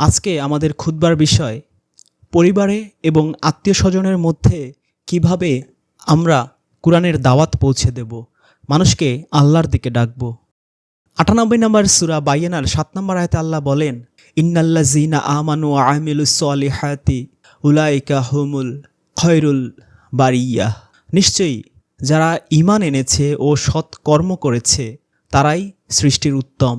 আজকে আমাদের খুদবার বিষয়, পরিবারে এবং আত্মীয় স্বজনের মধ্যে কীভাবে আমরা কোরআনের দাওয়াত পৌঁছে দেব, মানুষকে আল্লাহর দিকে ডাকব। আটানব্বই নম্বর সুরা বাইয়ানার সাত নম্বর আয়তে আল্লাহ বলেন ইন্নাল্লা জিনা আমানু আমিলুসলিহাতি উলাইকা হুমুল খয়রুল বারিয়া। নিশ্চয়ই যারা ইমান এনেছে ও সৎ কর্ম করেছে, তারাই সৃষ্টির উত্তম।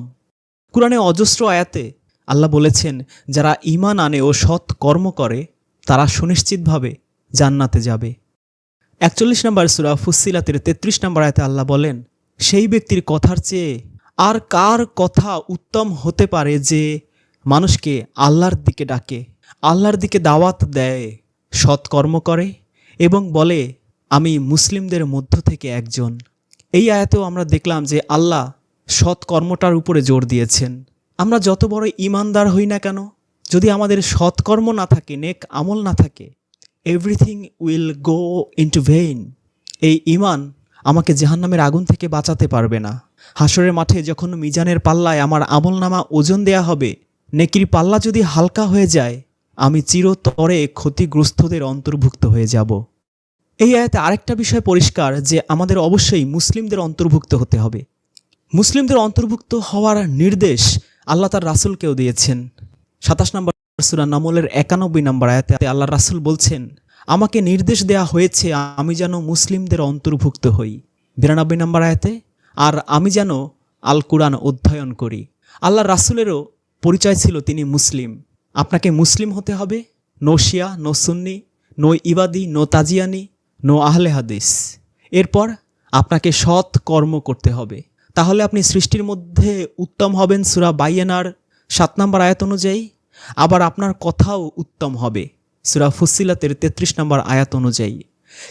কোরআনে অজস্র আয়াতে আল্লাহ বলেছেন, যারা ইমান আনে ও সৎ কর্ম করে, তারা সুনিশ্চিতভাবে জান্নাতে যাবে। একচল্লিশ নম্বর সুরা ফুসিলাতের তেত্রিশ নম্বর আয়তে আল্লাহ বলেন, সেই ব্যক্তির কথার চেয়ে আর কার কথা উত্তম হতে পারে যে মানুষকে আল্লাহর দিকে ডাকে, আল্লাহর দিকে দাওয়াত দেয়, সৎ কর্ম করে এবং বলে, আমি মুসলিমদের মধ্য থেকে একজন এই আয়াতেও আমরা দেখলাম যে আল্লাহ সৎ কর্মটার উপরে জোর দিয়েছেন। আমরা যত বড় ইমানদার হই না কেন, যদি আমাদের সৎকর্ম না থাকে, নেক আমল না থাকে everything will go into vain এই ইমান আমাকে জাহান্নামের আগুন থেকে বাঁচাতে পারবে না। হাসরের মাঠে যখন মিজানের পাল্লায় আমার আমল নামা ওজন দেয়া হবে, নেকির পাল্লা যদি হালকা হয়ে যায়, আমি চিরতরে ক্ষতিগ্রস্তদের অন্তর্ভুক্ত হয়ে যাব। এই আয়াতে আরেকটা বিষয় পরিষ্কার যে আমাদের অবশ্যই মুসলিমদের অন্তর্ভুক্ত হতে হবে। মুসলিমদের অন্তর্ভুক্ত হওয়ার নির্দেশ আল্লাহ তার রাসুলকেও দিয়েছেন। সাতাশ নম্বর সুরা নামলের একানব্বই নম্বর আয়াতে আল্লাহ রাসুল বলছেন, আমাকে নির্দেশ দেয়া হয়েছে আমি যেন মুসলিমদের অন্তর্ভুক্ত হই। বিরানব্বই নম্বর আয়াতে, আর আমি যেন আল কোরআন অধ্যয়ন করি। আল্লাহ রাসুলেরও পরিচয় ছিল তিনি মুসলিম। আপনাকে মুসলিম হতে হবে? নো শিয়া, নো সুন্নি, নো ইবাদি, নো তাজিয়ানি, নো আহলে হাদিস। এরপর আপনাকে সৎ কর্ম করতে হবে। তাহলে আপনি সৃষ্টির মধ্যে উত্তম হবেন সুরা বাইয়ানার সাত নম্বর আয়াত অনুযায়ী। আবার আপনার কথাও উত্তম হবে, সুরা ফুসিলাতের তেত্রিশ নম্বর আয়াত অনুযায়ী।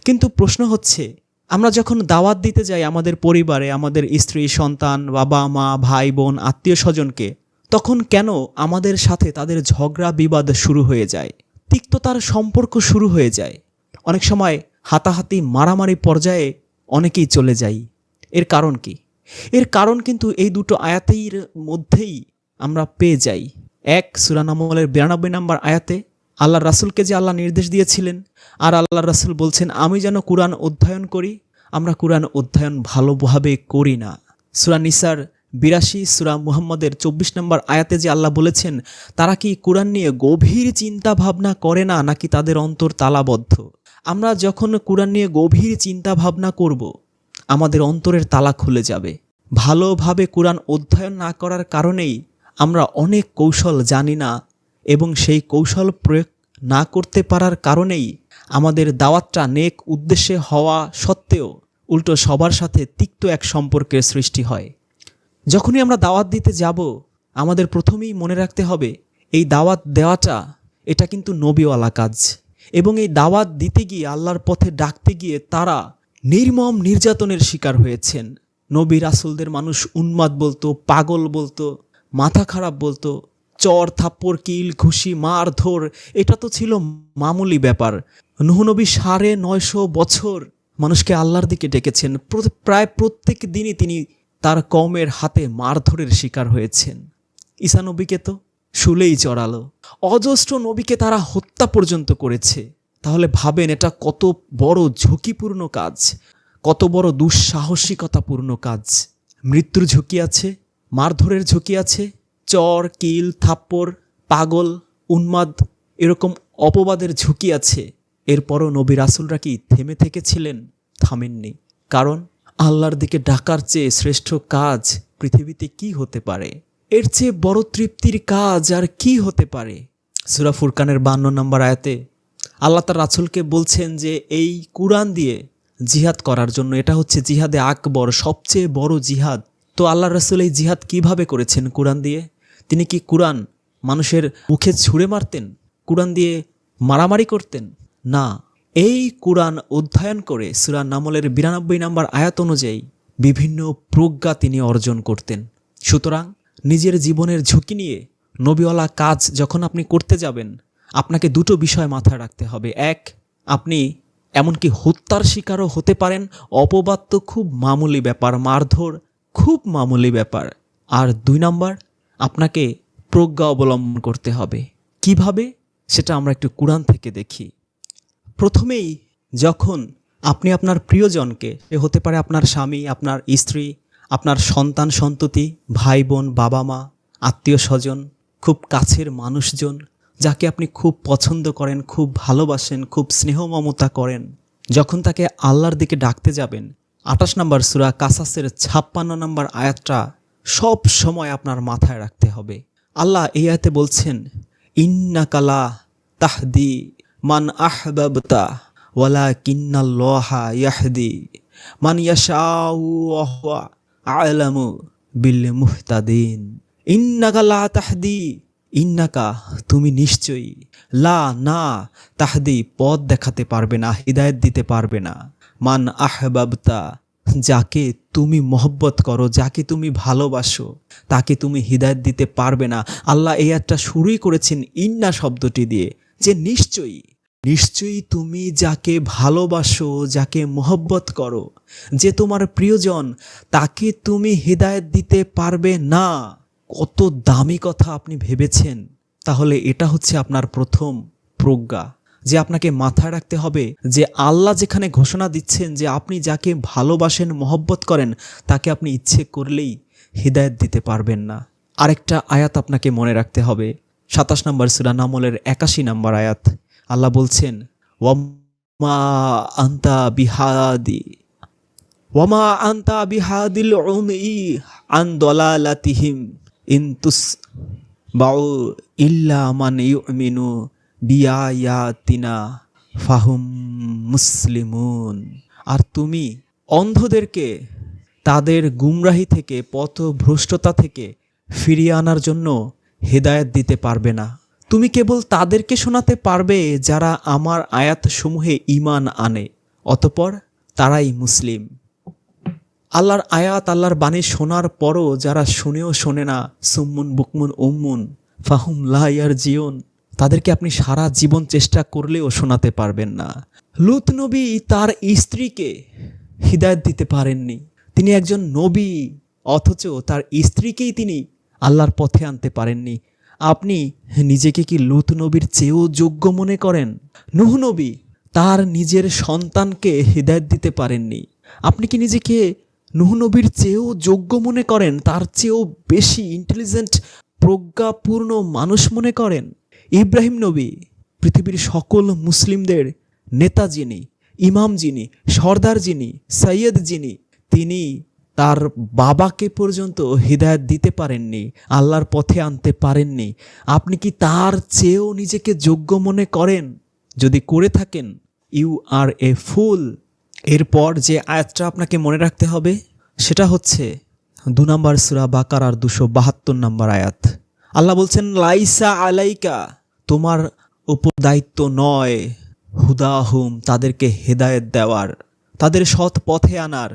কিন্তু প্রশ্ন হচ্ছে, আমরা যখন দাওয়াত দিতে যাই আমাদের পরিবারে, আমাদের স্ত্রী, সন্তান, বাবা, মা, ভাই, বোন, আত্মীয় স্বজনকে, তখন কেন আমাদের সাথে তাদের ঝগড়া, বিবাদ শুরু হয়ে যায়? তিক্ততার সম্পর্ক শুরু হয়ে যায়। অনেক সময় হাতাহাতি, মারামারি পর্যায়ে অনেকেই চলে যাই। এর কারণ কি? এর কারণ কিন্তু এই দুটো আয়াতের মধ্যেই আমরা পেয়ে যাই। এক সুরানামলের বিরানব্বই নম্বর আয়াতে আল্লাহ রাসুলকে যে আল্লাহ নির্দেশ দিয়েছিলেন, আর আল্লাহ রাসুল বলছেন, আমি যেন কোরআন অধ্যয়ন করি, আমরা কোরআন অধ্যয়ন ভালোভাবে করি না। সুরা নিসার বিরাশি, সুরা মুহাম্মদের চব্বিশ নম্বর আয়াতে যে আল্লাহ বলেছেন, তারা কি কোরআন নিয়ে গভীর চিন্তা ভাবনা করে না, নাকি তাদের অন্তর তালাবদ্ধ? আমরা যখন কোরআন নিয়ে গভীর চিন্তা ভাবনা করব আমাদের অন্তরের তালা খুলে যাবে। ভালোভাবে কোরআন অধ্যয়ন না করার কারণেই আমরা অনেক কৌশল জানি না এবং সেই কৌশল প্রয়োগ না করতে পারার কারণেই আমাদের দাওয়াতটা নেক উদ্দেশ্যে হওয়া সত্ত্বেও উল্টো সবার সাথে তিক্ত এক সম্পর্কের সৃষ্টি হয়। যখনই আমরা দাওয়াত দিতে যাব, আমাদের প্রথমেই মনে রাখতে হবে, এই দাওয়াত দেওয়াটা, এটা কিন্তু নবীওয়ালা কাজ। এবং এই দাওয়াত দিতে গিয়ে আল্লাহর পথে ডাকতে গিয়ে তারা নির্মম নির্যাতনের শিকার হয়েছেন। নবী রাসুলদের মানুষ উন্মাদ বলতো, পাগল বলতো, মাথা খারাপ বলতো, চর, থাপ্পড়, কিল, ঘুষি, মার, ধর, এটা তো ছিল মামুলি ব্যাপার। নুহনবী সাড়ে নয়শো বছর মানুষকে আল্লাহর দিকে ডেকেছেন। প্র- প্রায় প্রত্যেক দিনই তিনি তার কমের হাতে মারধরের শিকার হয়েছেন। ঈসা নবীকে তো শুলেই চড়ালো। অজস্র নবীকে তারা হত্যা পর্যন্ত করেছে। তাহলে ভাবেন এটা কত বড় ঝুঁকিপূর্ণ কাজ, কত বড় দুঃসাহসিকতাপূর্ণ কাজ। মৃত্যুর ঝুঁকি আছে, মারধরের ঝুঁকি আছে, চর, কিল, থাপ্পড়, পাগল, উন্মাদ, এরকম অপবাদের ঝুঁকি আছে। এরপরও নবী রাসুলরা কি থেমে থেকেছিলেন? থামেননি। কারণ আল্লাহর দিকে ডাকার চেয়ে শ্রেষ্ঠ কাজ পৃথিবীতে কি হতে পারে? এর চেয়ে বড় তৃপ্তির কাজ আর কি হতে পারে? সুরা ফুরকানের বান্ন নম্বর আয়াতে আল্লাহ তার রাসুলকে বলছেন যে এই কুরআন দিয়ে জিহাদ করার জন্য, এটা হচ্ছে জিহাদে আকবর সবচেয়ে বড় জিহাদ। তো আল্লাহ রাসুল এই জিহাদ কীভাবে করেছেন কোরআন দিয়ে? তিনি কি কোরআন মানুষের মুখে ছুঁড়ে মারতেন? কোরআন দিয়ে মারামারি করতেন? না, এই কোরআন অধ্যয়ন করে সুরা নামলের বিরানব্বই নম্বর আয়াত অনুযায়ী বিভিন্ন প্রজ্ঞা তিনি অর্জন করতেন। সুতরাং নিজের জীবনের ঝুঁকি নিয়ে নবীওয়ালা কাজ যখন আপনি করতে যাবেন আপনাকে দুটো বিষয় মাথায় রাখতে হবে। এক, আপনি এমনকি হত্যার শিকারও হতে পারেন। অপবাদ তো খুব মামুলি ব্যাপার, মারধর খুব মামুলি ব্যাপার। আর দুই নম্বর, আপনাকে প্রজ্ঞা অবলম্বন করতে হবে। কীভাবে? সেটা আমরা একটু কোরআন থেকে দেখি। প্রথমেই, যখন আপনি আপনার প্রিয়জনকে, এ হতে পারে আপনার স্বামী, আপনার স্ত্রী, আপনার সন্তান, সন্ততি, ভাই, বোন বাবা মা আত্মীয় স্বজন খুব কাছের মানুষজন যাকে আপনি খুব পছন্দ করেন, খুব ভালোবাসেন, খুব স্নেহ মমতা করেন, যখন তাকে আল্লাহর দিকে ডাকতে যাবেন, আঠাশ নম্বর সুরা কাসাসের ছাপ্পান্ন নম্বর আয়াতটা সব সময় আপনার মাথায় রাখতে হবে। আল্লাহ এই আয়াতে বলছেন ইন্নাকালা তাহদি মান আহবাবতা ওয়ালা কিন্নাল্লাহা ইয়াহদি, মান ইয়াশাউ আ'লামু বিল মুহতাদিন। ইন্নাকা লা তাহদি ইন্নাকা, তুমি নিশ্চয়ই। লা, না, তাহদি পথ দেখাতে পারবে না, হিদায়ত দিতে পারবে না। মান আহবাবতা, যাকে তুমি মহব্বত করো, যাকে তুমি ভালোবাসো, তাকে তুমি হিদায়ত দিতে পারবে না। আল্লাহ এই একটা শুরুই করেছেন ইন্না শব্দটি দিয়ে, যে নিশ্চয়ই নিশ্চয়ই তুমি যাকে ভালোবাসো, যাকে মহব্বত করো, যে তোমার প্রিয়জন, তাকে তুমি হৃদায়ত দিতে পারবে না। কত দামি কথা আপনি ভেবেছেন, তাহলে এটা হচ্ছে আপনার প্রথম প্রজ্ঞা। যে আপনাকে মাথায় রাখতে হবে যে আল্লাহ যেখানে ঘোষণা দিচ্ছেন যে আপনি যাকে ভালোবাসেন, মহব্বত করেন, তাকে আপনি ইচ্ছে করলেই হৃদায়ত দিতে পারবেন না। আরেকটা আয়াত আপনাকে মনে রাখতে হবে। সাতাশ নম্বর সুরা নামলের একাশি নম্বর আয়াত। আল্লাহ বলছেন ওয়ামা আন্তা বিহাদি ওয়ামা আন্তা বিহাদিল আন দলালাতিহিম। ইনতুস বাউ ইল্লা মান ইউমিনু বিয়ায়াতিনা ফাহুম মুসলিমুন আর তুমি অন্ধদেরকে, তাদের গুমরাহি থেকে, পথভ্রষ্টতা থেকে ফিরিয়ে আনার জন্য হেদায়েত দিতে পারবে না। তুমি কেবল তাদেরকে শোনাতে পারবে যারা আমার আয়াতসমূহে ঈমান আনে, অতপর তারাই মুসলিম। আল্লাহর আয়াত, আল্লাহর বাণী শোনার পরও যারা শুনেও শোনে না, সুম্মুন, বুকমুন, উম্মুন, ফাহুম লাইয়ার জিয়ন তাদেরকে আপনি সারা জীবন চেষ্টা করলেও শোনাতে পারবেন না। লুত নবী তার স্ত্রীকে হিদায়ত দিতে পারেননি। তিনি একজন নবী, অথচ তার স্ত্রীকেই তিনি আল্লাহর পথে আনতে পারেননি। আপনি নিজেকে কি লুত নবীর চেয়েও যোগ্য মনে করেন? নুহ নবী তার নিজের সন্তানকে হৃদায়ত দিতে পারেননি। আপনি কি নিজেকে নুহ নবীর চেয়েও যোগ্য মনে করেন, তার চেয়েও বেশি ইন্টেলিজেন্ট প্রজ্ঞাপূর্ণ মানুষ মনে করেন। ইব্রাহিম নবী, পৃথিবীর সকল মুসলিমদের নেতা যিনি, ইমাম যিনি, সর্দার যিনি, সৈয়দ যিনি, তিনি তার বাবাকে পর্যন্ত হৃদায়ত দিতে পারেননি, আল্লাহর পথে আনতে পারেননি। আপনি কি তার চেয়েও নিজেকে যোগ্য মনে করেন? যদি করে থাকেন ইউ আর এ ফুল এরপর যে আয়াতটা আপনাকে মনে রাখতে হবে, সেটা হচ্ছে দু নম্বর সুরা বাকার আর দুশো বাহাত্তর নম্বর আয়াত। আল্লাহ বলছেন, লাইসা আলাইকা, তোমার উপর দায়িত্ব নয় হুদাহুম, তাদেরকে হেদায়েত দেওয়ার, তাদের সৎ পথে আনার।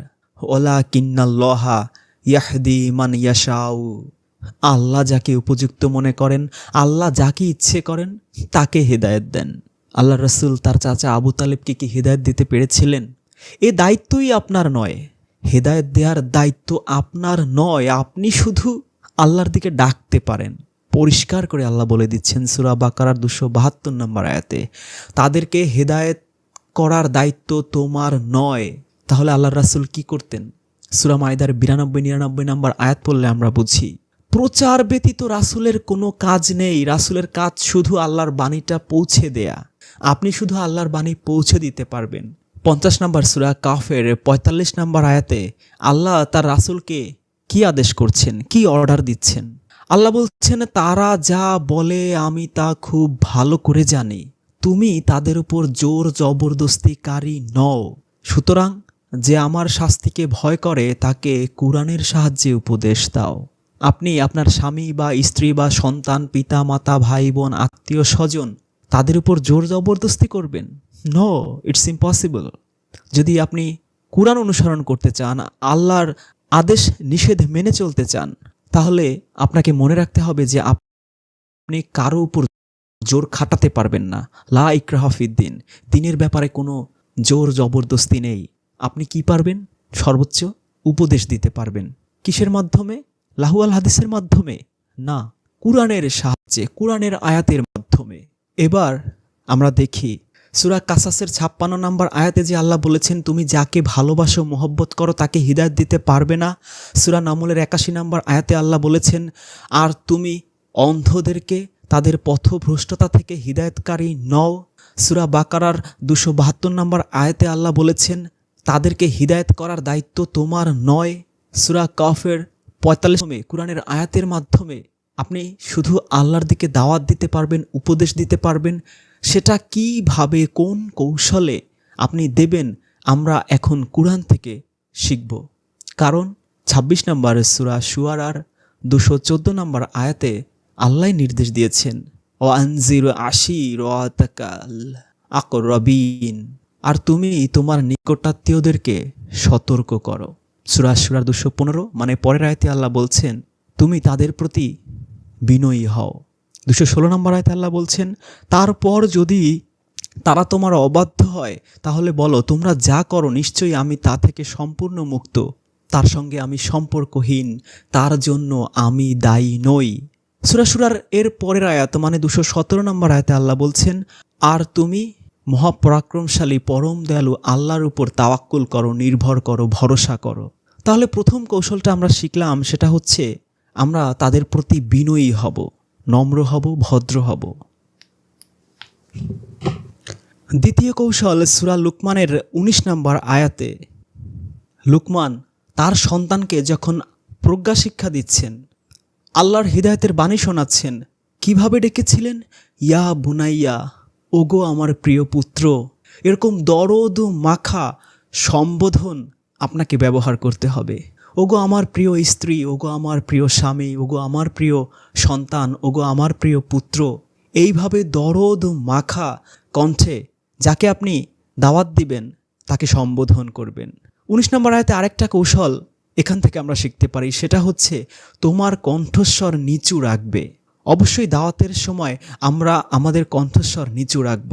ওলা কিন্নাল্লহা ইয়াহদি মান ইয়াশাউ। আল্লাহ যাকে উপযুক্ত মনে করেন, আল্লাহ যাকে ইচ্ছে করেন, তাকে হেদায়েত দেন। আল্লাহ রসুল তার চাচা আবু তালেবকে কি হেদায়েত দিতে পেরেছিলেন? এ দায়িত্বই আপনার নয়। হেদায়েত দেওয়ার দায়িত্ব আপনার নয়। আপনি শুধু আল্লাহর দিকে ডাকতে পারেন। পরিষ্কার করে আল্লাহ বলে দিচ্ছেন সুরা বাকারার দুশো বাহাত্তর নম্বর আয়াতে, তাদেরকে হেদায়েত করার দায়িত্ব তোমার নয়। তাহলে আল্লাহ রাসুল কি করতেন? সুরা মায়দার বিরানব্বই, নিরানব্বই নম্বর আয়াত পড়লে আমরা বুঝি, প্রচার ব্যতীত রাসুলের কোনো কাজ নেই। রাসুলের কাজ শুধু আল্লাহর বাণীটা পৌঁছে দেয়া। আপনি শুধু আল্লাহর বাণী পৌঁছে দিতে পারবেন। পঞ্চাশ নম্বর সুরা কাফের পঁয়তাল্লিশ নম্বর আয়াতে আল্লাহ তার রাসুলকে কি আদেশ করছেন? কি অর্ডার দিচ্ছেন? আল্লাহ বলছেন, তারা যা বলে আমি তা খুব ভালো করে জানি। তুমি তাদের উপর জোর জবরদস্তিকারী নও। সুতরাং যে আমার শাস্তিকে ভয় করে, তাকে কোরআনের সাহায্যে উপদেশ দাও। আপনি আপনার স্বামী বা স্ত্রী বা সন্তান, পিতা, মাতা, ভাই, বোন, আত্মীয়, স্বজন তাদের উপর জোর জবরদস্তি করবেন। নো ইটস ইম্পসিবল যদি আপনি কোরআন অনুসরণ করতে চান, আল্লাহর আদেশ, নিষেধ মেনে চলতে চান, তাহলে আপনাকে মনে রাখতে হবে যে আপনি কারও উপর জোর খাটাতে পারবেন না। লা ইকরাহফিদ্দিন দিনের ব্যাপারে কোনো জোর জবরদস্তি নেই। আপনি কি পারবেন? সর্বোচ্চ উপদেশ দিতে পারবেন। কিসের মাধ্যমে? লাহুয়াল হাদিসের মাধ্যমে। না, কোরআনের সাহায্যে, কোরআনের আয়াতের মাধ্যমে। এবার আমরা দেখি সুরা কাসাসের ছাপ্পান্ন নম্বর আয়াতে যে আল্লাহ বলেছেন, তুমি যাকে ভালোবাসো, মোহব্বত করো, তাকে হৃদায়ত দিতে পারবে না। সুরা নামুলের একাশি নম্বর আয়াতে আল্লাহ বলেছেন, আর তুমি অন্ধদেরকে তাদের পথভ্রষ্টতা থেকে হৃদায়তকারী নও। সুরা বাকারার দুশো বাহাত্তর নম্বর আয়াতে আল্লাহ বলেছেন, তাদেরকে হৃদায়ত করার দায়িত্ব তোমার নয়। সুরা কফের পঁয়তাল্লিশমে কোরআনের আয়াতের মাধ্যমে আপনি শুধু আল্লাহর দিকে দাওয়াত দিতে পারবেন, উপদেশ দিতে পারবেন সেটা কীভাবে, কোন কৌশলে আপনি দেবেন, আমরা এখন কোরআন থেকে শিখব। কারণ ২৬ নম্বর সুরা সুয়ারার দুশো চোদ্দ নম্বর আয়াতে আল্লাহ নির্দেশ দিয়েছেন ও আনজির আশি রাতাকাল আকরবিন আর তুমি তোমার নিকটাত্মীয়দেরকে সতর্ক করো। সুরা সুরার দুশো পনেরো মানে পরের আয়তে আল্লাহ বলছেন, তুমি তাদের প্রতি বিনয়ী হও। দুশো ষোলো নম্বর আয়তে আল্লাহ বলছেন, তারপর যদি তারা তোমার অবাধ্য হয়, তাহলে বলো, তোমরা যা করো নিশ্চয়ই আমি তা থেকে সম্পূর্ণ মুক্ত। তার সঙ্গে আমি সম্পর্কহীন, তার জন্য আমি দায়ী নই। সুরাসুরার এর পরের আয়াত মানে দুশো সতেরো নম্বর আয়াতে আল্লাহ বলছেন, আর তুমি মহাপরাক্রমশালী, পরম দয়ালু, আল্লাহর উপর তাওয়াক্কুল করো, নির্ভর করো, ভরসা করো। তাহলে প্রথম কৌশলটা আমরা শিখলাম, সেটা হচ্ছে আমরা তাদের প্রতি বিনয়ী হব। নম্র হব, ভদ্র হব। দ্বিতীয় কৌশল সুরা লুকমানের ১৯ নম্বর আয়াতে, লুকমান তার সন্তানকে যখন প্রজ্ঞা শিক্ষা দিচ্ছেন, আল্লাহর হৃদায়তের বাণী শোনাচ্ছেন, কীভাবে ডেকেছিলেন? ইয়া বুনাইয়া, ওগো আমার প্রিয় পুত্র, এরকম দরদ মাখা সম্বোধন আপনাকে ব্যবহার করতে হবে। ওগো আমার প্রিয় স্ত্রী, ওগো আমার প্রিয় স্বামী, ওগো আমার প্রিয় সন্তান, ওগো আমার প্রিয় পুত্র, এইভাবে দরদ মাখা কণ্ঠে যাকে আপনি দাওয়াত দিবেন, তাকে সম্বোধন করবেন। উনিশ নম্বর আয়তে আরেকটা কৌশল এখান থেকে আমরা শিখতে পারি, সেটা হচ্ছে তোমার কণ্ঠস্বর নিচু রাখবে। অবশ্যই দাওয়াতের সময় আমরা আমাদের কণ্ঠস্বর নিচু রাখব।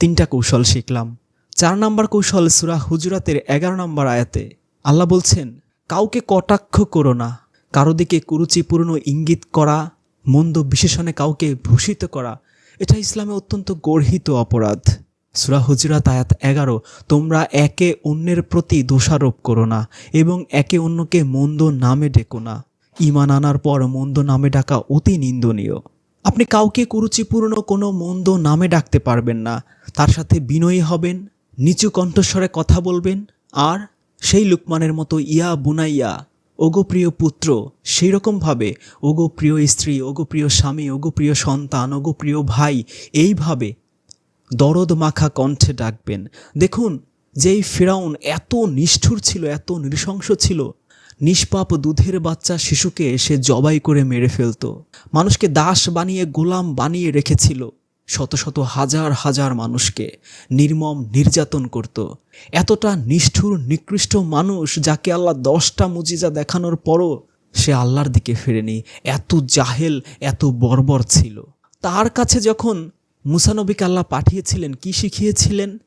তিনটা কৌশল শিখলাম। চার নম্বর কৌশল সুরা হুজরাতের এগারো নম্বর আয়াতে আল্লাহ বলছেন কাউকে কটাক্ষ করো না। কারও দিকে কুরুচিপূর্ণ ইঙ্গিত করা, মন্দ বিশেষণে কাউকে ভূষিত করা, এটা ইসলামে অত্যন্ত গর্হিত অপরাধ। সুরা হুজরাত আয়াত এগারো, তোমরা একে অন্যের প্রতি দোষারোপ করো না এবং একে অন্যকে মন্দ নামে ডেকো না। ইমান আনার পর মন্দ নামে ডাকা অতি নিন্দনীয়। আপনি কাউকে কুরুচিপূর্ণ কোনো মন্দ নামে ডাকতে পারবেন না। তার সাথে বিনয়ী হবেন, নিচু কণ্ঠস্বরে কথা বলবেন, আর সেই লুকমানের মতো ইয়া বুনাইয়া, ওগো প্রিয় পুত্র সেই রকমভাবে ওগো প্রিয় স্ত্রী, ওগো প্রিয় স্বামী, ওগো প্রিয় সন্তান, ওগো প্রিয় ভাই, এইভাবে দরদ মাখা কণ্ঠে ডাকবেন। দেখুন, যেই ফেরাউন এত নিষ্ঠুর ছিল, এত নৃশংস ছিল, নিষ্পাপ দুধের বাচ্চা শিশুকে সে জবাই করে মেরে ফেলতো। মানুষকে দাস বানিয়ে, গোলাম বানিয়ে রেখেছিল। শত শত হাজার হাজার মানুষকে নির্মম নির্যাতন করত। এতটা নিষ্ঠুর, নিকৃষ্ট মানুষ যাকে আল্লাহ দশটা মুজিজা দেখানোর পরও সে আল্লাহর দিকে ফেরেনি। এত জাহেল, এত বর্বর ছিল। তার কাছে যখন মুসানবিকে আল্লাহ পাঠিয়েছিলেন, কি শিখিয়েছিলেন?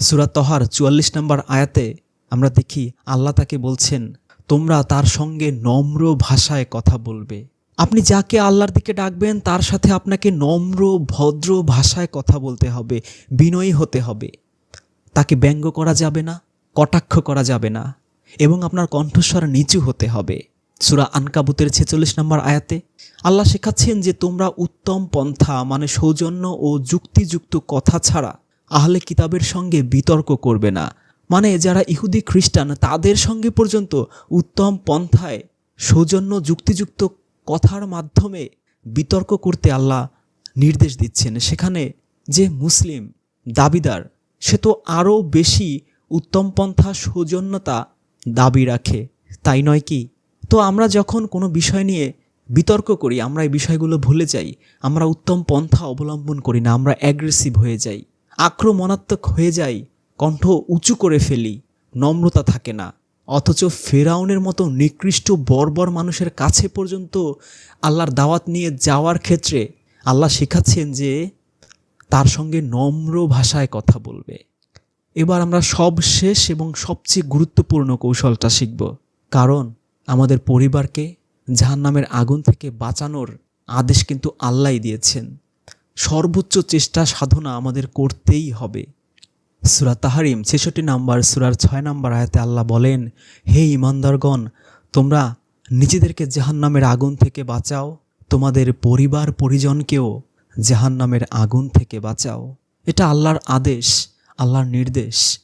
সুরা তহার চুয়াল্লিশ নম্বর আয়াতে আমরা দেখি আল্লাহ তাকে বলছেন, তোমরা তার সঙ্গে নম্র ভাষায় কথা বলবে। আপনি যাকে আল্লাহর দিকে ডাকবেন, তার সাথে আপনাকে নম্র, ভদ্র ভাষায় কথা বলতে হবে, বিনয়ী হতে হবে। তাকে ব্যঙ্গ করা যাবে না, কটাক্ষ করা যাবে না, এবং আপনার কণ্ঠস্বর নিচু হতে হবে। সুরা আনকাবুতের ছেচল্লিশ নম্বর আয়াতে, আল্লাহ শেখাচ্ছেন যে তোমরা উত্তম পন্থা মানে সৌজন্য ও যুক্তিযুক্ত কথা ছাড়া আহলে কিতাবের সঙ্গে বিতর্ক করবে না। মানে যারা ইহুদি খ্রিস্টান, তাদের সঙ্গে পর্যন্ত উত্তম পন্থায় সৌজন্য, যুক্তিযুক্ত কথার মাধ্যমে বিতর্ক করতে আল্লাহ নির্দেশ দিচ্ছেন। সেখানে যে মুসলিম দাবিদার, সে তো আরও বেশি উত্তম পন্থা সৌজন্যতা দাবি রাখে। তাই নয় কি? তো আমরা যখন কোনো বিষয় নিয়ে বিতর্ক করি, আমরা এই বিষয়গুলো ভুলে যাই, আমরা উত্তম পন্থা অবলম্বন করি না, আমরা অ্যাগ্রেসিভ হয়ে যাই, আক্রমণাত্মক হয়ে যাই, কণ্ঠ উঁচু করে ফেলি, নম্রতা থাকে না। অথচ ফেরাউনের মতো নিকৃষ্ট বর্বর মানুষের কাছে পর্যন্ত আল্লাহর দাওয়াত নিয়ে যাওয়ার ক্ষেত্রে আল্লাহ শেখাচ্ছেন যে তার সঙ্গে নম্র ভাষায় কথা বলবে। এবার আমরা সবশেষ এবং সবচেয়ে গুরুত্বপূর্ণ কৌশলটা শিখব। কারণ আমাদের পরিবারকে জাহান্নামের আগুন থেকে বাঁচানোর আদেশ কিন্তু আল্লাহ দিয়েছেন। সর্বোচ্চ চেষ্টা সাধনা আমাদের করতেই হবে। সুরা তাহারিম, ছেষট্টি নাম্বার সুরার ছয় নাম্বার আয়াতে আল্লাহ বলেন, হে ইমানদারগণ, তোমরা নিজেদেরকে জাহান্নামের আগুন থেকে বাঁচাও। তোমাদের পরিবার পরিজনকেও জাহান্নামের আগুন থেকে বাঁচাও। এটা আল্লাহর আদেশ, আল্লাহর নির্দেশ।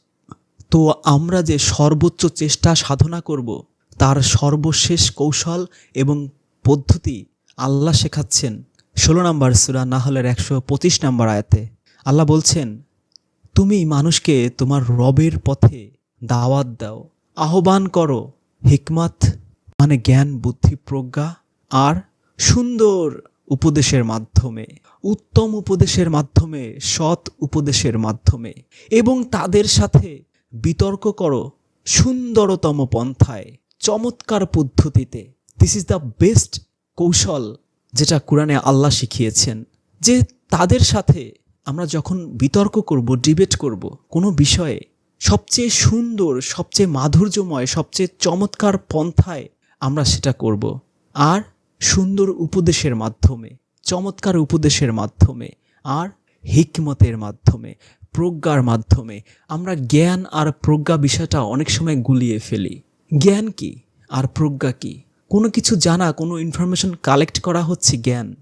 তো আমরা যে সর্বোচ্চ চেষ্টা সাধনা করব, তার সর্বশেষ কৌশল এবং পদ্ধতি আল্লাহ শেখাচ্ছেন। ষোলো নম্বর সুরা নাহলের একশো পঁচিশ নম্বর আয়াতে আল্লাহ বলছেন তুমি মানুষকে তোমার রবের পথে দাওয়াত দাও, আহ্বান করো, হিকমাত মানে জ্ঞান, বুদ্ধি, প্রজ্ঞা আর সুন্দর উপদেশের মাধ্যমে, উত্তম উপদেশের মাধ্যমে, সৎ উপদেশের মাধ্যমে এবং তাদের সাথে বিতর্ক করো সুন্দরতম পন্থায়, চমৎকার পদ্ধতিতে। দিস ইজ দ্য বেস্ট কৌশল যেটা কোরআনে আল্লাহ শিখিয়েছেন যে তাদের সাথে আমরা যখন বিতর্ক করব ডিবেট করব, কোনো বিষয়ে সবচেয়ে সুন্দর, সবচেয়ে মাধুর্যময়, সবচেয়ে চমৎকার পন্থায় আমরা সেটা করব। আর সুন্দর উপদেশের মাধ্যমে, চমৎকার উপদেশের মাধ্যমে, আর হিকমতের মাধ্যমে, প্রজ্ঞার মাধ্যমে আমরা জ্ঞান আর প্রজ্ঞা বিষয়টা অনেক সময় গুলিয়ে ফেলি। জ্ঞান কি আর প্রজ্ঞা কি? কোনো কিছু জানা, কোনো ইনফরমেশন কালেক্ট করা হচ্ছে জ্ঞান।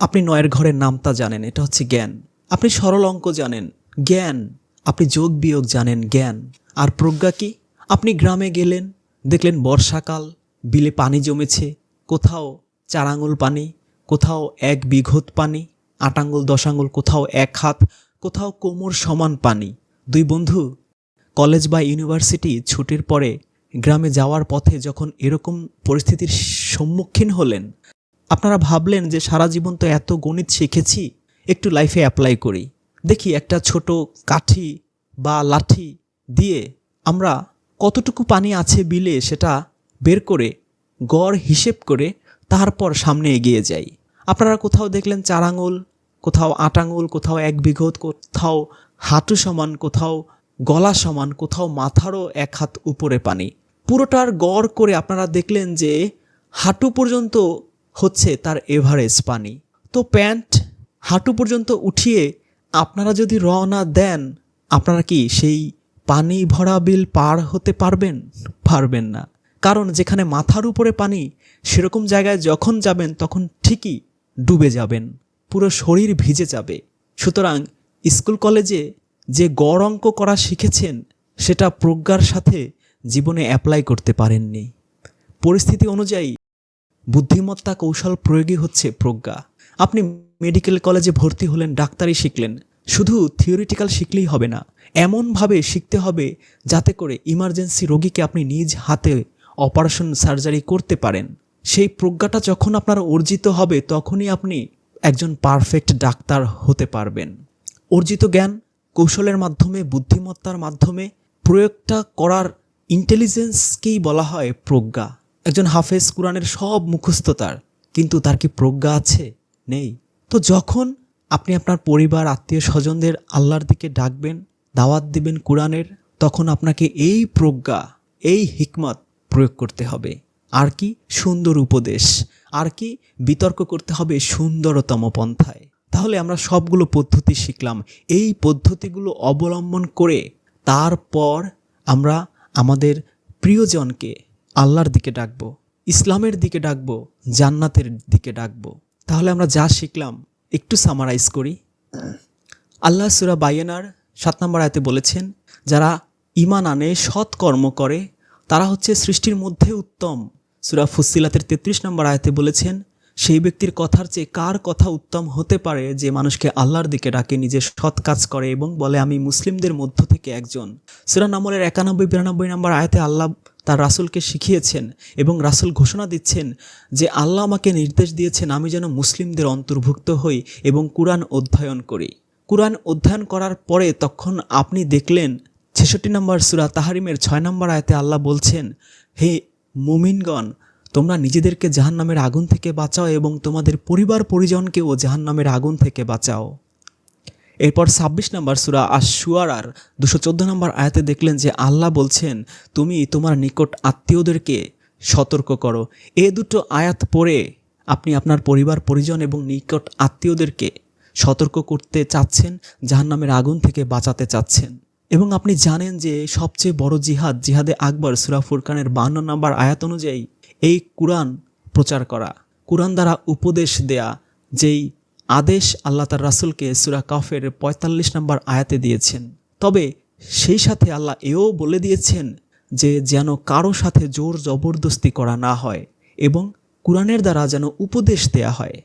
আপনি নয়ের ঘরের নামতা জানেন, এটা হচ্ছে জ্ঞান। আপনি সরল অঙ্ক জানেন, জ্ঞান। আপনি যোগ বিয়োগ জানেন, জ্ঞান। আর প্রজ্ঞা কি? আপনি গ্রামে গেলেন, দেখলেন বর্ষাকাল, বিলে পানি জমেছে, কোথাও চার আঙুল পানি, কোথাও এক বিঘত পানি আট আঙুল দশ আঙুল কোথাও এক হাত, কোথাও কোমর সমান পানি। দুই বন্ধু, কলেজ বা ইউনিভার্সিটি ছুটির পরে গ্রামে যাওয়ার পথে যখন এরকম পরিস্থিতির সম্মুখীন হলেন, আপনারা ভাবলেন যে সারা জীবন তো এত গণিত শিখেছি একটু লাইফে অ্যাপ্লাই করি। দেখি একটা ছোট কাঠি বা লাঠি দিয়ে আমরা কতটুকু পানি আছে বিলে সেটা বের করে, গড় হিসেব করে তারপর সামনে এগিয়ে যাই। আপনারা কোথাও দেখলেন চার আঙুল, কোথাও আট আঙুল, কোথাও এক বিঘত, কোথাও হাঁটু সমান, কোথাও গলা সমান, কোথাও মাথারও এক হাত উপরে পানি। পুরোটার গড় করে আপনারা দেখলেন যে হাঁটু পর্যন্ত হচ্ছে তার এভারেজ পানি। তো প্যান্ট হাঁটু পর্যন্ত উঠিয়ে আপনারা যদি রওনা দেন, আপনারা কি সেই পানি ভরা বিল পার হতে পারবেন? পারবেন না। কারণ যেখানে মাথার উপরে পানি, সেরকম জায়গায় যখন যাবেন, তখন ঠিকই ডুবে যাবেন। পুরো শরীর ভিজে যাবে। সুতরাং স্কুল কলেজে যে গড় অঙ্ক করা শিখেছেন, সেটা প্রজ্ঞার সাথে জীবনে অ্যাপ্লাই করতে পারেননি। পরিস্থিতি অনুযায়ী বুদ্ধিমত্তা কৌশল প্রয়োগই হচ্ছে প্রজ্ঞা। আপনি মেডিকেল কলেজে ভর্তি হলেন ডাক্তারি শিখলেন। শুধু থিওরিটিক্যাল শিখলেই হবে না, এমনভাবে শিখতে হবে যাতে করে ইমার্জেন্সি রোগীকে আপনি নিজ হাতে অপারেশন সার্জারি করতে পারেন। সেই প্রজ্ঞাটা যখন আপনার অর্জিত হবে, তখনই আপনি একজন পারফেক্ট ডাক্তার হতে পারবেন। অর্জিত জ্ঞান, কৌশলের মাধ্যমে, বুদ্ধিমত্তার মাধ্যমে, প্রয়োগটা করার ইন্টেলিজেন্সকেই বলা হয় প্রজ্ঞা। একজন হাফেজ কোরআনের সব মুখস্থ তার কিন্তু তার কি প্রজ্ঞা আছে? নেই। তো যখন আপনি আপনার পরিবার, আত্মীয় স্বজনদের আল্লাহর দিকে ডাকবেন, দাওয়াত দিবেন কোরআনের, তখন আপনাকে এই প্রজ্ঞা, এই হিকমত প্রয়োগ করতে হবে। আর কি? সুন্দর উপদেশ। আর কি? বিতর্ক করতে হবে সুন্দরতম পন্থায়। তাহলে আমরা সবগুলো পদ্ধতি শিখলাম। এই পদ্ধতিগুলো অবলম্বন করে তারপর আমরা আমাদের প্রিয়জনকে আল্লাহর দিকে ডাকবো, ইসলামের দিকে ডাকবো, জান্নাতের দিকে ডাকবো। তাহলে আমরা যা শিখলাম, একটু সামারাইজ করি। আল্লাহ সুরা বাইয়ানার সাত নম্বর আয়তে বলেছেন, যারা ইমান আনে, সৎ কর্ম করে, তারা হচ্ছে সৃষ্টির মধ্যে উত্তম। সুরা ফুসিলাতের তেত্রিশ নম্বর আয়তে বলেছেন, সেই ব্যক্তির কথার চেয়ে কার কথা উত্তম হতে পারে যে মানুষকে আল্লাহর দিকে ডাকে, নিজে সৎ কাজ করে এবং বলে, আমি মুসলিমদের মধ্য থেকে একজন সুরা নামলের একানব্বই, বিরানব্বই নম্বর আয়তে আল্লাহ তার রাসুলকে শিখিয়েছেন এবং রাসুল ঘোষণা দিচ্ছেন যে আল্লাহ আমাকে নির্দেশ দিয়েছেন আমি যেন মুসলিমদের অন্তর্ভুক্ত হই এবং কোরআন অধ্যয়ন করি। কোরআন অধ্যয়ন করার পরে তখন আপনি দেখলেন ছেষট্টি নম্বর সুরা তাহারিমের ছয় নম্বর আয়তে আল্লাহ বলছেন, হে মুমিনগণ, তোমরা নিজেদেরকে জাহান্নামের আগুন থেকে বাঁচাও এবং তোমাদের পরিবার পরিজনকেও জাহান্নামের আগুন থেকে বাঁচাও। এরপর ছাব্বিশ নম্বর সুরা আশুয়ারার দুশো চোদ্দ নম্বর আয়াতে দেখলেন যে আল্লাহ বলছেন, তুমি তোমার নিকট আত্মীয়দেরকে সতর্ক করো। এ দুটো আয়াত পড়ে আপনি আপনার পরিবার, পরিজন এবং নিকট আত্মীয়দেরকে সতর্ক করতে চাচ্ছেন, জাহান্নামের আগুন থেকে বাঁচাতে চাচ্ছেন। এবং আপনি জানেন যে সবচেয়ে বড় জিহাদ, জিহাদে আকবর, সুরা ফুরকানের বান্ন নম্বর আয়াত অনুযায়ী এই কুরআন প্রচার করা, কুরআন দ্বারা উপদেশ দেয়া, যেই আদেশ আল্লাহ তার রাসুলকে সুরা কাফের পঁয়তাল্লিশ নম্বর আয়াতে দিয়েছেন। তবে সেই সাথে আল্লাহ এও বলে দিয়েছেন যে যেন কারও সাথে জোর জবরদস্তি করা না হয় এবং কোরআনের দ্বারা যেন উপদেশ দেয়া হয়।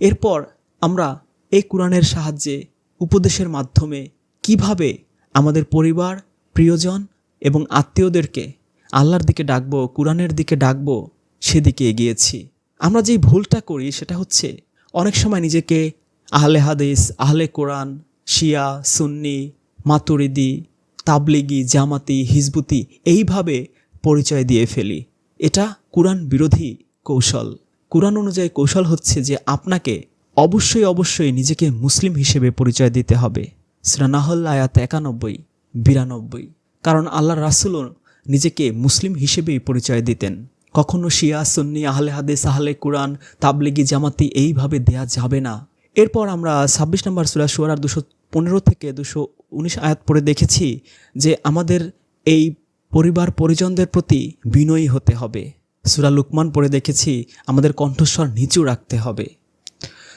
এরপর আমরা এই কোরআনের সাহায্যে উপদেশের মাধ্যমে কীভাবে আমাদের পরিবার, প্রিয়জন এবং আত্মীয়দেরকে আল্লাহর দিকে ডাকবো, কোরআনের দিকে ডাকবো, সেদিকে এগিয়েছি। আমরা যেই ভুলটা করি সেটা হচ্ছে অনেক সময় নিজেকে আহলে হাদিস, আহলে কোরআন, শিয়া, সুন্নি, মাতুরিদি, তাবলিগি, জামাতি, হিজবুতি এইভাবে পরিচয় দিয়ে ফেলি। এটা কোরআন বিরোধী কৌশল। কোরআন অনুযায়ী কৌশল হচ্ছে যে আপনাকে অবশ্যই অবশ্যই নিজেকে মুসলিম হিসেবে পরিচয় দিতে হবে। শ্রানাহল আয়াত একানব্বই, বিরানব্বই। কারণ আল্লাহ রাসুলও নিজেকে মুসলিম হিসেবেই পরিচয় দিতেন। কখনো শিয়া, সুন্নি, আহলে হাদিস, আহলে কোরআন, তাবলিগি জামাতি এইভাবে দেয়া যাবে না। এরপর আমরা ছাব্বিশ নম্বর সুরা সুয়ার দুশো পনেরো থেকে দুশো উনিশ আয়াত পড়ে দেখেছি যে আমাদের এই পরিবার পরিজনদের প্রতি বিনয়ী হতে হবে। সুরা লুকমান পড়ে দেখেছি, আমাদের কণ্ঠস্বর নিচু রাখতে হবে।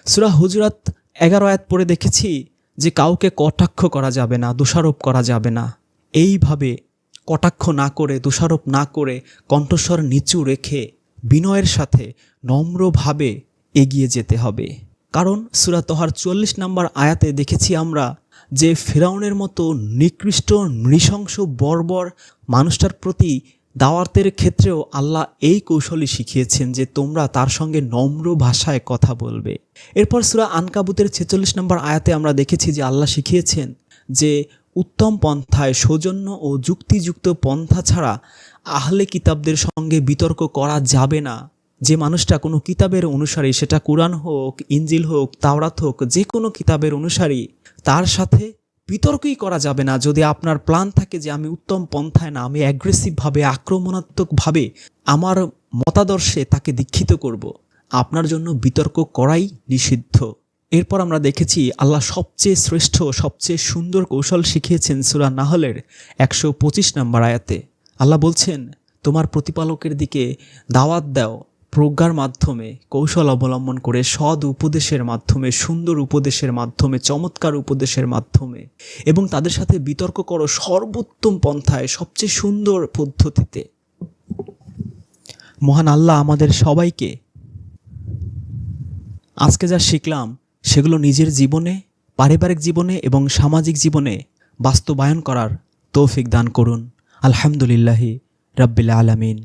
সুরা হুজরাত এগারো আয়াত পড়ে দেখেছি যে কাউকে কটাক্ষ করা যাবে না, দোষারোপ করা যাবে না। এইভাবে কটাক্ষ না করে, দোষারোপ না করে কণ্ঠস্বর নিচু রেখে বিনয়ের সাথে নম্রভাবে এগিয়ে যেতে হবে। কারণ সুরা তোহার চুয়াল্লিশ নম্বর আয়াতে দেখেছি আমরা যে ফেরাউনের মতো নিকৃষ্ট, নৃশংস, বর্বর মানুষটার প্রতি দাওয়াতের ক্ষেত্রেও আল্লাহ এই কৌশলই শিখিয়েছেন যে তোমরা তার সঙ্গে নম্র ভাষায় কথা বলবে। এরপর সুরা আনকাবুতের ছেচল্লিশ নম্বর আয়াতে আমরা দেখেছি যে আল্লাহ শিখিয়েছেন যে উত্তম পন্থায় সৌজন্য ও যুক্তিযুক্ত পন্থা ছাড়া আহলে কিতাবদের সঙ্গে বিতর্ক করা যাবে না যে মানুষটা কোনো কিতাবের অনুসারী, সেটা কোরআন হোক ইঞ্জিল হোক, তাওরাত হোক, যে কোনো কিতাবের অনুসারী, তার সাথে বিতর্কই করা যাবে না যদি আপনার প্ল্যান থাকে যে আমি উত্তম পন্থায় না, আমি অ্যাগ্রেসিভভাবে আক্রমণাত্মকভাবে আমার মতাদর্শে তাকে দীক্ষিত করব। আপনার জন্য বিতর্ক করাই নিষিদ্ধ এরপর আমরা দেখেছি আল্লাহ সবচেয়ে শ্রেষ্ঠ, সবচেয়ে সুন্দর কৌশল শিখিয়েছেন সুরা নাহলের একশো পঁচিশ নম্বর আয়াতে। আল্লাহ বলছেন, তোমার প্রতিপালকের দিকে দাওয়াত দাও, প্রজ্ঞার মাধ্যমে, কৌশল অবলম্বন করে, সৎ উপদেশের মাধ্যমে, সুন্দর উপদেশের মাধ্যমে, চমৎকার উপদেশের মাধ্যমে এবং তাদের সাথে বিতর্ক করো সর্বোত্তম পন্থায়, সবচেয়ে সুন্দর পদ্ধতিতে। মহান আল্লাহ আমাদের সবাইকে আজকে যা শিখলাম সেগুলো নিজের জীবনে, পারিবারিক জীবনে এবং সামাজিক জীবনে বাস্তবায়ন করার তৌফিক দান করুন। আলহামদুলিল্লাহি রব্বিল আলমিন।